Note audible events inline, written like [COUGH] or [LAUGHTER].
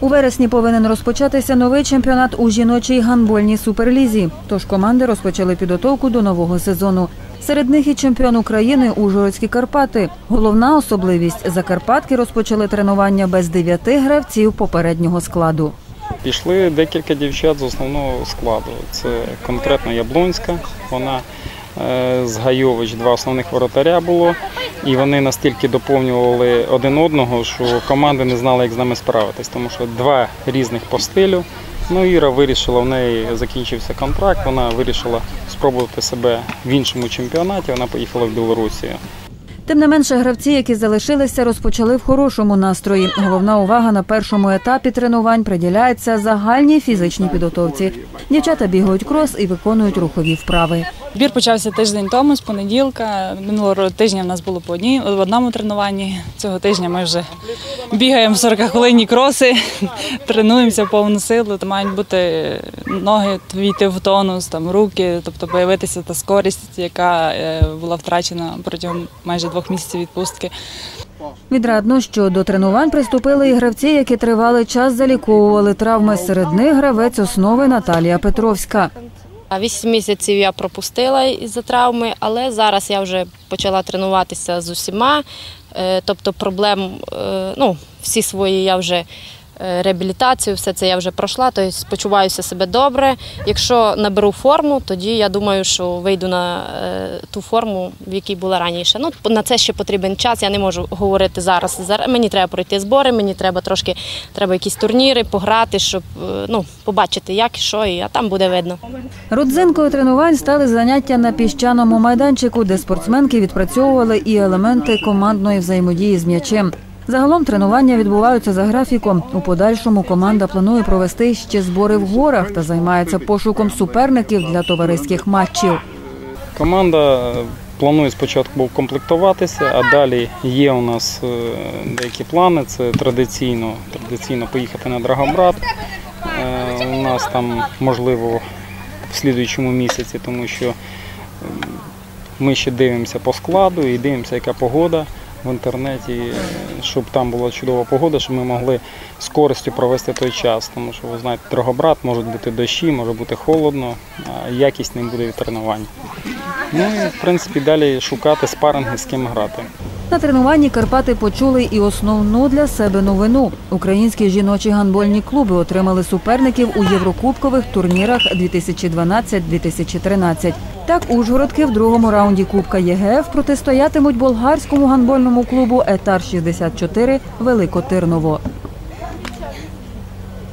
У вересні повинен розпочатися новий чемпіонат у жіночій гандбольній суперлізі. Тож команди розпочали підготовку до нового сезону. Серед них і чемпіон України Ужгородські Карпати. Головна особливість Закарпатки розпочали тренування без дев'яти гравців попереднього складу. Пішли декілька дівчат з основного складу. Це конкретно Яблонська. Вона е, з Гайович, два основних воротаря було. І вони настільки доповнювали один одного, що команди не знали, як з нами справитись, тому що два різних по стилю. Ну, Іра вирішила, в неї закінчився контракт, вона вирішила спробувати себе в іншому чемпіонаті. Вона поїхала в Білорусію. Тим не менше, гравці, які залишилися, розпочали в хорошому настрої. Головна увага на першому етапі тренувань приділяється загальній фізичній підготовці. Дівчата бігають крос і виконують рухові вправи. Збір почався тиждень тому, з понеділка. Минулого тижня в нас було по одній в одному тренуванні. Цього тижня ми вже бігаємо 40 хвилинні кроси, [LAUGHS] тренуємося в повну силу. То мають бути ноги війти в тонус, там руки, тобто появитися та скорість, яка е, була втрачена протягом майже двох місяців відпустки. Відрадно, що до тренувань приступили і гравці, які тривалий час заліковували травми. Серед них гравець основи Наталія Петровська. Вісім місяців я пропустила із-за травми, але зараз я вже почала тренуватися з усіма. Е, Тобто проблем, е, ну, всі свої я вже реабілітацію, все це я вже пройшла, тобто почуваюся себе добре. Якщо наберу форму, тоді я думаю, що вийду на е, ту форму, в якій була раніше. Ну, на це ще потрібен час. Я не можу говорити зараз. Мені треба пройти збори, мені треба трошки треба якісь турніри, пограти, щоб е, ну, побачити, як і що, і а там буде видно. Родзинкою тренувань стали заняття на піщаному майданчику, де спортсменки відпрацьовували і елементи командної взаємодії з м'ячем. Загалом тренування відбуваються за графіком. У подальшому команда планує провести ще збори в горах та займається пошуком суперників для товариських матчів. Команда е, планує спочатку комплектуватися, а далі є у нас е, деякі плани. Це традиційно, традиційно поїхати на Драгобрат. Е, У нас там можливо в слідуючому місяці, тому що ми ще дивимося по складу і дивимося, яка погода в інтернеті, щоб там була чудова погода, щоб ми могли з користю провести той час. Тому що ви знаєте, Драгобрат можуть бути дощі, може бути холодно, а якість не буде від тренувань. Ну і в принципі далі шукати спаринги, з ким грати. На тренуванні Карпати почули і основну для себе новину. Українські жіночі гандбольні клуби отримали суперників у єврокубкових турнірах 2012-2013. Так, Ужгородки в другому раунді Кубка ЄГФ протистоятимуть болгарському гандбольному клубу Етар 64 Великотирново.